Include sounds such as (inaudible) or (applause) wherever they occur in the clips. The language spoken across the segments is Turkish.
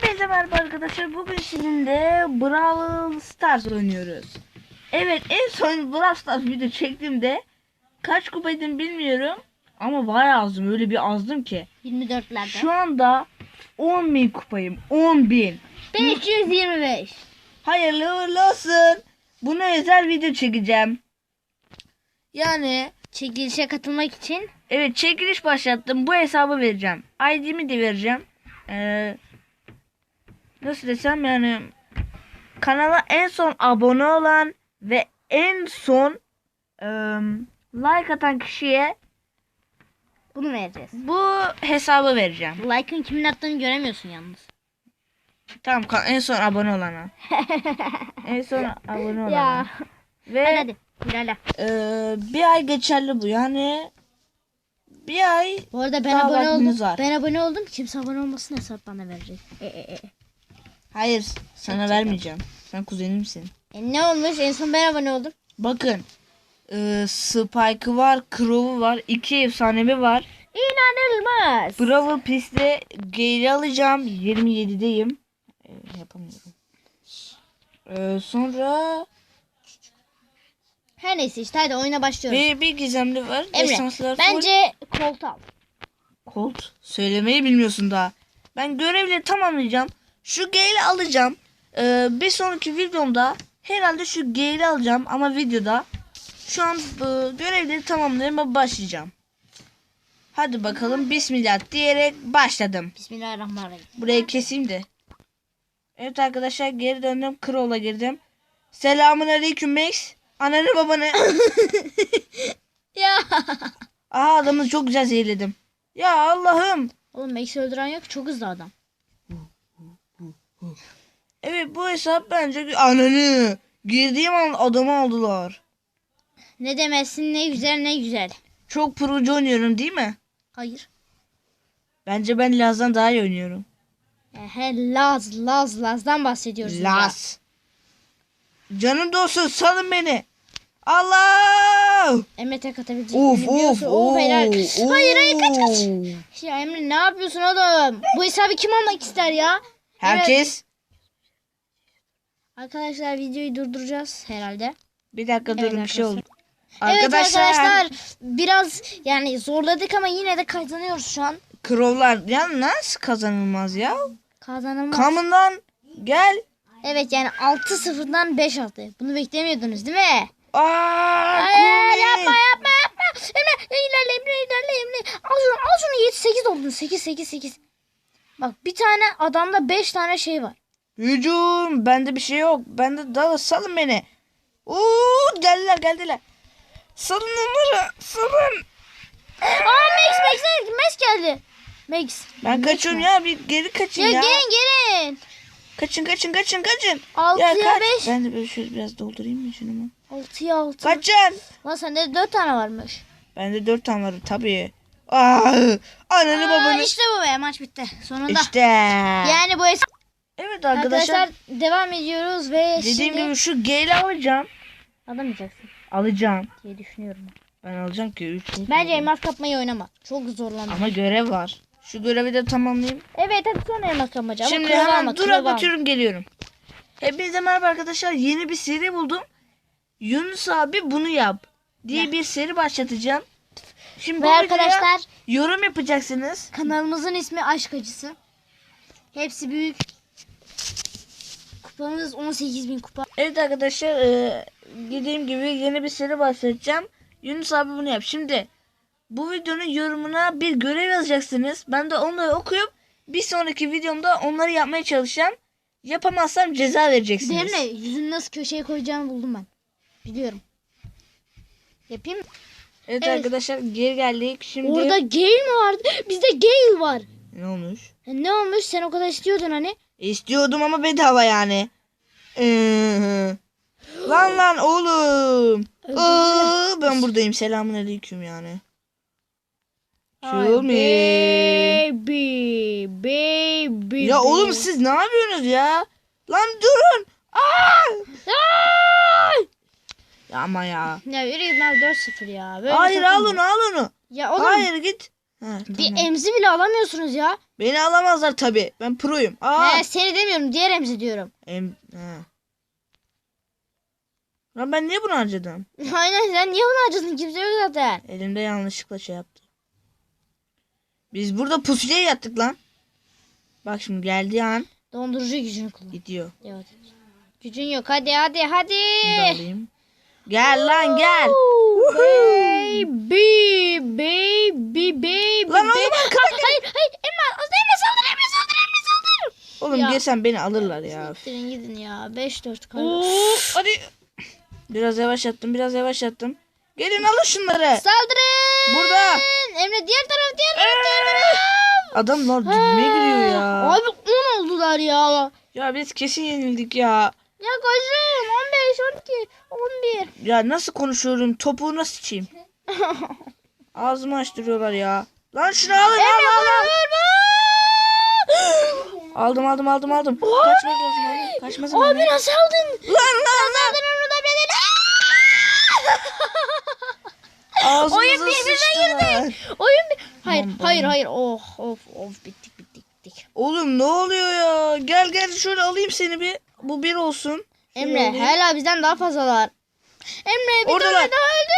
Hepinize merhaba arkadaşlar. Bugün sizinle Brawl Stars oynuyoruz. Evet en son Brawl Stars video çektiğimde kaç kupaydım bilmiyorum. Ama bayağı azdım. Öyle bir azdım ki. 24'lerde. Şu anda 10 bin kupayım. 10 bin. 525. Hayırlı uğurlu olsun. Buna özel video çekeceğim. Yani Çekilişe katılmak için evet çekiliş başlattım. Bu hesabı vereceğim. ID'mi de vereceğim. Ee, nasıl desem yani kanala en son abone olan ve en son ım, like atan kişiye bunu vereceğiz. bu hesabı vereceğim. Like'ın kimin attığını göremiyorsun yalnız. Tamam en son abone olana. (laughs) en son abone olana. ya. Ve Hadi hadi. İlerle. Ee, bir ay geçerli bu. Yani bir ay Bu arada ben abone oldum. var. Ben abone oldum. Kimse abone olmasın hesap bana verecek. E, e, e. hayır sana vermeyeceğim. Sen kuzenimsin. E, ne olmuş? En son ben abone oldum. Bakın e, Spike'ı var, Crow'u var, iki efsanevi var. İnanılmaz. Bravo pistte geri alacağım. 27'deyim. E, yapamıyorum. E, sonra Her neyse işte hadi oyuna başlıyoruz. bir, bir gizemli var. Emre Desanslar full. bence kolt al. Colt söylemeyi bilmiyorsun daha. Ben görevleri tamamlayacağım. Şu Gale'i alacağım. Ee, bir sonraki videomda herhalde şu Gale'i alacağım ama videoda şu an e, görevleri tamamlayıp başlayacağım. Hadi bakalım bismillah diyerek başladım. Bismillahirrahmanirrahim. Burayı keseyim de. Evet arkadaşlar geri döndüm. Crow'la girdim. Selamun aleyküm Max. Ananı babanı. (laughs) Ya. Aha adamı çok güzel zehirledim. Ya Allah'ım. Oğlum Max'i öldüren yok. Çok hızlı adam. Evet bu hesap bence ananı girdiğim an adamı aldılar. Ne demezsin ne güzel ne güzel. Çok procu oynuyorum değil mi? Hayır. Bence ben Laz'dan daha iyi oynuyorum. He Laz Laz Laz'dan bahsediyoruz. Laz. Canım dostum salın beni. Allah! Emre tek atabilecek Of of biliyorsun. of. Helal. of. Hayır hayır kaç kaç. Ya Emre ne yapıyorsun oğlum? Bu hesabı kim almak ister ya? Herkes Arkadaşlar videoyu durduracağız herhalde. bir dakika Evet durun bir şey oldu. Evet arkadaşlar biraz yani zorladık ama yine de kazanıyoruz şu an. Crow'lar ya nasıl kazanılmaz ya? Kazanılmaz. Kamından gel. evet yani 6-0'dan 5 attı. Bunu beklemiyordunuz değil mi? Aa, Hayır yapma yapma yapma. Emre ilerle Emre ilerle Emre. Al şunu al şunu 7 8 oldun 8 8 8. Bak bir tane adamda 5 tane şey var. Hücum. Bende bir şey yok. Bende daha salın beni. Uuu geldiler geldiler. Salın onları. Salın. Aa Max Max Max, Max geldi. Max. Ben kaçıyorum ya. Bir geri kaçın Ya, ya. gelin gelin. Kaçın kaçın kaçın kaçın. 6'ya kaç. 5. Ben de böyle şöyle biraz doldurayım mı şunu? 6'ya 6. Kaçın. Lan sende 4 tane varmış. Bende dört tane var tabii. Aa, ananı babanı. işte bu be maç bitti. Sonunda. İşte. Yani bu hesap Evet arkadaşlar. arkadaşlar devam ediyoruz ve dediğim şimdi gibi şu Gale'i alacağım. alamayacaksın Alacağım. diye düşünüyorum. Ben alacağım ki 3 Bence elmas kapmayı oynama. Çok zorlandım. Ama görev var. Şu görevi de tamamlayayım. Evet hadi sonra elmas kapmaca. Şimdi hemen alma, dur kralı alma. atıyorum geliyorum. Hepinize merhaba arkadaşlar. Yeni bir seri buldum. Yunus abi bunu yap diye Ya. bir seri başlatacağım. Şimdi Ve arkadaşlar yorum yapacaksınız. kanalımızın ismi Aşk Acısı. Hepsi büyük. Kupamız 18.000 kupa. Evet arkadaşlar e, dediğim gibi yeni bir seri başlatacağım. Yunus abi bunu yap. Şimdi bu videonun yorumuna bir görev yazacaksınız. Ben de onları okuyup bir sonraki videomda onları yapmaya çalışacağım. Yapamazsam ceza vereceksiniz. Derine yüzünü nasıl köşeye koyacağımı buldum ben. Biliyorum. Yapayım mı? Evet, Evet. arkadaşlar geri geldik. Şimdi Orada Gale mi vardı? Bizde Gale var. ne olmuş? E, ne olmuş? Sen o kadar istiyordun hani. İstiyordum ama bedava yani. Lan lan oğlum. Aa, ben buradayım. Selamun aleyküm yani. Kill me. Baby, baby. Ya oğlum siz ne yapıyorsunuz ya? Lan durun. Aa! Ya ama ya. Ya yürü git lan 4-0 ya. Böyle Hayır al onu al onu. Ya oğlum Hayır git. Ha, Bir tamam. emzi bile alamıyorsunuz ya. Beni alamazlar tabi. Ben proyum. Aa. He, seni demiyorum diğer emzi diyorum. Em ha. Lan ben niye bunu harcadım? (laughs) Aynen sen niye bunu harcadın kimse yok zaten. Elimde yanlışlıkla şey yaptı. Biz burada pusuya yattık lan. Bak şimdi geldiği an Dondurucu gücünü kullan. gidiyor. Evet. Gücün yok hadi hadi hadi. Da alayım. Gel lan gel. Baby baby baby. Lan oğlum arkada Ha, Hayır hayır Emre Emre saldır Emre saldır Emre saldır. Oğlum Ya. gelsen beni alırlar ya. Gidin gidin ya 5-4 kaldı. Hadi. Biraz yavaş yattım biraz yavaş yattım. Gelin alın şunları. Saldırın. Burada. Emre diğer taraf diğer taraf diğer taraf. Adamlar dibime giriyor ya. Abi 10 oldular ya. Ya biz kesin yenildik ya. Ya kaçım 15 12 11. Ya nasıl konuşuyorum topuğu nasıl sıçayım? (laughs) Ağzımı açtırıyorlar ya. Lan şunu alın al al al. Aldım aldım aldım aldım. Kaçmak lazım abi. Kaçma zamanı. Abi nasıl aldın? Lan lan lan. Aldın onu da bedeli. (laughs) Ağzımıza Oyun birbirine sıçtılar. Oyun bir... Hayır Aman hayır Allah'ım. hayır. Oh of of bittik bittik bittik. Oğlum ne oluyor ya? Gel gel şöyle alayım seni bir. Bu bir olsun. Şöyle Emre alayım. hala bizden daha fazlalar. Emre bir Oradalar. tane daha öldü.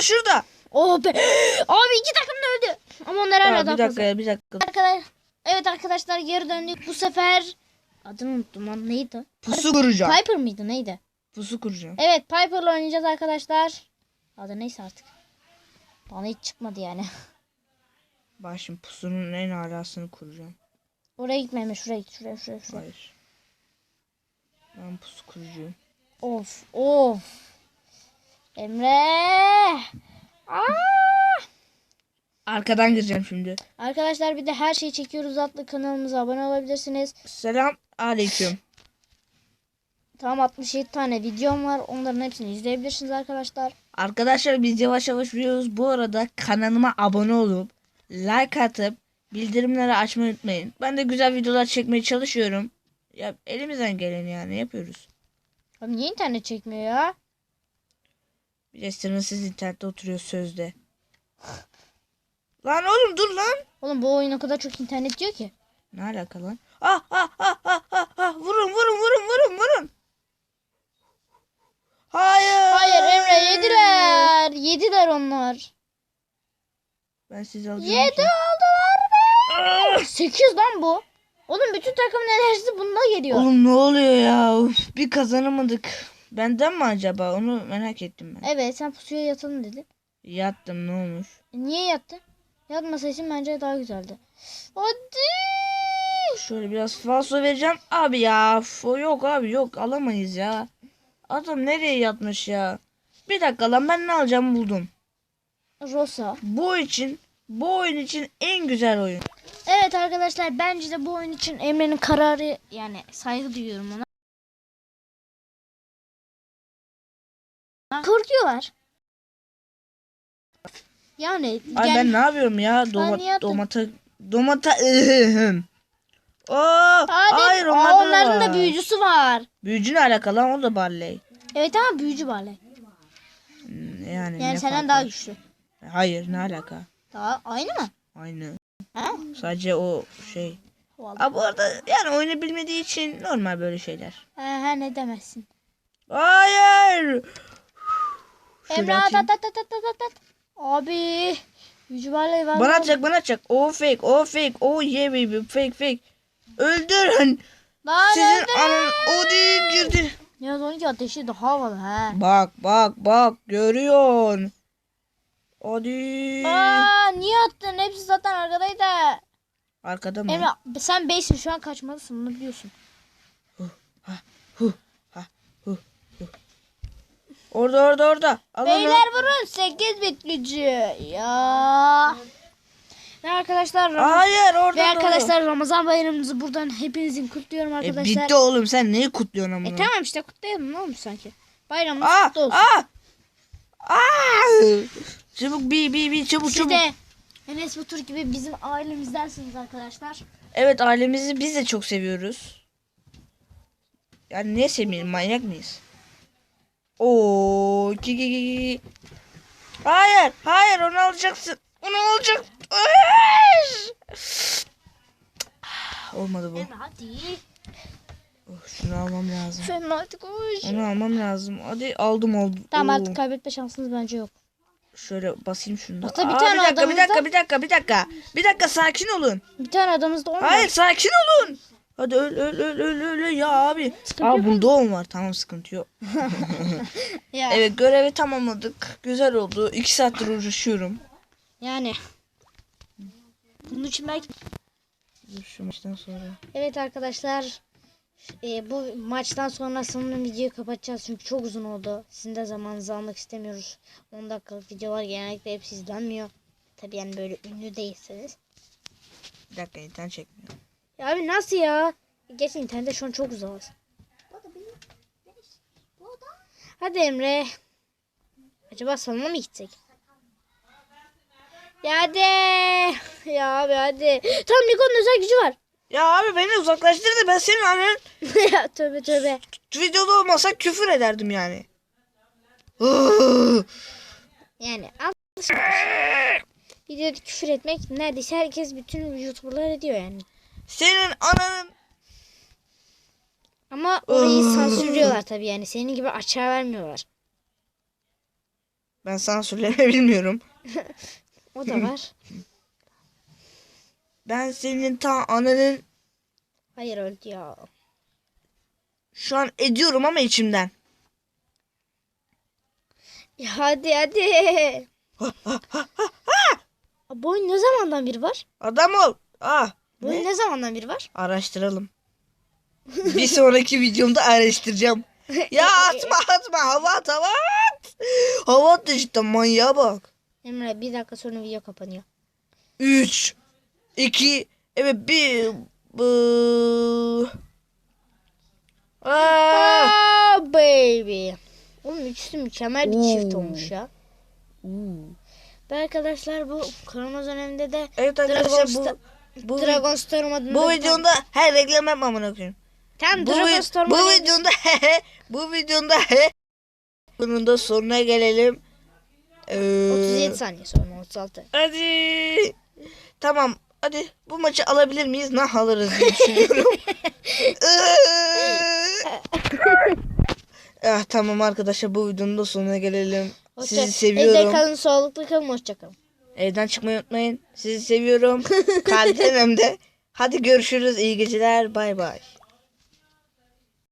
Şurada şurada. Oh be. (gasps) Abi iki takım da öldü. Ama onlar hala daha bir dakika fazla. ya bir dakika. Arkadaşlar, evet arkadaşlar geri döndük. Bu sefer adını unuttum lan neydi? Pusu kuracağım. Piper mıydı neydi? Pusu kuracağım. Evet Piper'la oynayacağız arkadaşlar. Adı neyse artık. Bana hiç çıkmadı yani. (laughs) Bak şimdi pusunun en alasını kuracağım. Oraya gitmeme şuraya git şuraya şuraya şuraya. Hayır. Ben pusu kuracağım. Of of. Emre. Aa! Arkadan gireceğim şimdi. Arkadaşlar bir de her şeyi çekiyoruz adlı kanalımıza abone olabilirsiniz. Selam aleyküm. Tam 67 tane videom var. Onların hepsini izleyebilirsiniz arkadaşlar. Arkadaşlar biz yavaş yavaş biliyoruz. Bu arada kanalıma abone olup like atıp bildirimleri açmayı unutmayın. Ben de güzel videolar çekmeye çalışıyorum. Ya elimizden geleni yani yapıyoruz. Abi niye internet çekmiyor ya? Bir de sınırsız internette oturuyor sözde. Lan oğlum dur lan. Oğlum bu oyun o kadar çok internet diyor ki. Ne alaka lan? Ah ah ah ah ah ah vurun vurun vurun vurun vurun. Hayır. Hayır Emre yediler. Yediler onlar. Ben sizi alacağım. Yedi ki. aldılar be. 8 lan bu. Oğlum bütün takımın enerjisi bunda geliyor. Oğlum ne oluyor ya? Uf, bir kazanamadık. Benden mi acaba? Onu merak ettim ben. Evet sen pusuya yatalım dedin. Yattım ne olmuş? E, niye yattın? Yatmasaydın bence daha güzeldi. Hadi. Şöyle biraz falso vereceğim. Abi ya o yok abi yok alamayız ya. Adam nereye yatmış ya? Bir dakika lan ben ne alacağımı buldum. Rosa. Bu için bu oyun için en güzel oyun. Evet arkadaşlar bence de bu oyun için Emre'nin kararı yani saygı duyuyorum ona. Korkuyorlar. Yani Ay gel- ben ne yapıyorum ya? Doma, domata domata Oo, hayır Aa, onlar da onların da var. büyücüsü var. Büyücü ne alakalı o da barley. Evet ama büyücü bale. Hmm, Yani, Yani senden daha güçlü. Hayır ne alaka? Daha aynı mı? Aynı. Ha? Sadece o şey. Vallahi. Aa, bu arada yani oyunu bilmediği için normal böyle şeyler. He he ne demezsin. Hayır. Şöyle Emre at atayım. at at at at at at. Abi. Bale var. Bana atacak bana atacak. O fake o fake. O yeah baby fake fake. Öldürün. Lan Sizin anın o değil girdi. Ya 12 ateşi daha havalı he. Bak bak bak görüyorsun. Hadi. Aa niye attın? Hepsi zaten arkadaydı. Arkada mı? Emre sen beysin şu an kaçmalısın bunu biliyorsun. Huh, ha, huh. Orada orada orada. Al onu. Beyler vurun 8 bit gücü. Ya. Ve arkadaşlar Ram- Hayır orada. ve doğru. arkadaşlar Ramazan bayramımızı buradan hepinizin kutluyorum E, arkadaşlar. bitti oğlum sen neyi kutluyorsun E, amına? tamam işte kutlayalım ne olmuş sanki. Bayramımız Aa, kutlu olsun. aa, aa. Çabuk bir bir bir çabuk Siz çabuk. de Enes Batur gibi bizim ailemizdensiniz arkadaşlar. Evet ailemizi biz de çok seviyoruz. Yani niye sevmeyelim manyak mıyız? Oo, ki ki ki ki. Hayır, hayır onu alacaksın. Onu alacak. Hayır. Olmadı bu. Hadi. Oh, şunu almam lazım. Emre hadi koş. Onu almam lazım. Hadi aldım oldu. Tamam Oo. artık kaybetme şansınız bence yok. Şöyle basayım şunu. Hatta bir Aa, tane bir dakika, bir adamımızda- dakika, bir dakika, bir dakika. Bir dakika sakin olun. Bir tane adamızda 10 Hayır var. sakin olun. Hadi öl öl öl öl öl, ya abi. Sıkıntı Aa 10 var. Tamam sıkıntı yok. (laughs) Ya, Evet görevi tamamladık. Güzel oldu. 2 saattir uğraşıyorum. Yani. Bunun için belki Dur Şu maçtan sonra. Evet arkadaşlar e, bu maçtan sonra sanırım videoyu kapatacağız çünkü çok uzun oldu. Sizin de zamanınızı almak istemiyoruz. 10 dakikalık videolar genellikle hepsi izlenmiyor. Tabi yani böyle ünlü değilseniz. Bir dakika internet çekmiyor. Ya abi nasıl ya? Geç internette şu an çok uzağız. Hadi Emre. Acaba salona mı gitsek? Ya hadi. Ya abi hadi. Tamam Nikon'un özel gücü var. Ya abi beni uzaklaştırdı. Ben senin annen (laughs) ya tövbe tövbe. videoda olmasa küfür ederdim yani. Yani alışmış. Videoda küfür etmek neredeyse herkes bütün YouTuber'lar ediyor yani. Senin ananın Ama orayı sansürlüyorlar tabii yani. Senin gibi açığa vermiyorlar. ben sansürleme bilmiyorum. (laughs) O da var. Ben senin ta ananın Hayır öldü ya. şu an ediyorum ama içimden. Ya hadi hadi. (laughs) Bu oyun ne zamandan beri var? Adam ol. Ah. Bu oyun ne zamandan beri var? Araştıralım. Bir sonraki videomda araştıracağım. (laughs) Ya atma atma hava at hava at. Hava at cidden manyağa bak. Emre bir dakika sonra video kapanıyor. 3 2 evet bir bu Aa, baby. Oğlum üçlü mükemmel bir çift Oo. olmuş ya. uu. Ve arkadaşlar bu korona döneminde de Evet arkadaşlar bu bu, Dragon Storm adında bu videonda her reklam yapma amına koyayım. Tam Bu, Dragon Storm bu adında- videonda (laughs) bu videonda bunun da sonuna gelelim. Ee, 37 saniye sonra 36. Hadi. Tamam. Hadi bu maçı alabilir miyiz? Nah alırız diye düşünüyorum. (laughs) ah, tamam arkadaşlar bu videonun da sonuna gelelim. Hoşça- Sizi Evde seviyorum. kalın, sağlıklı kalın, hoşça kalın. Evden çıkmayı unutmayın. Sizi seviyorum. (laughs) Hem de. Hadi görüşürüz. İyi geceler. Bay bay.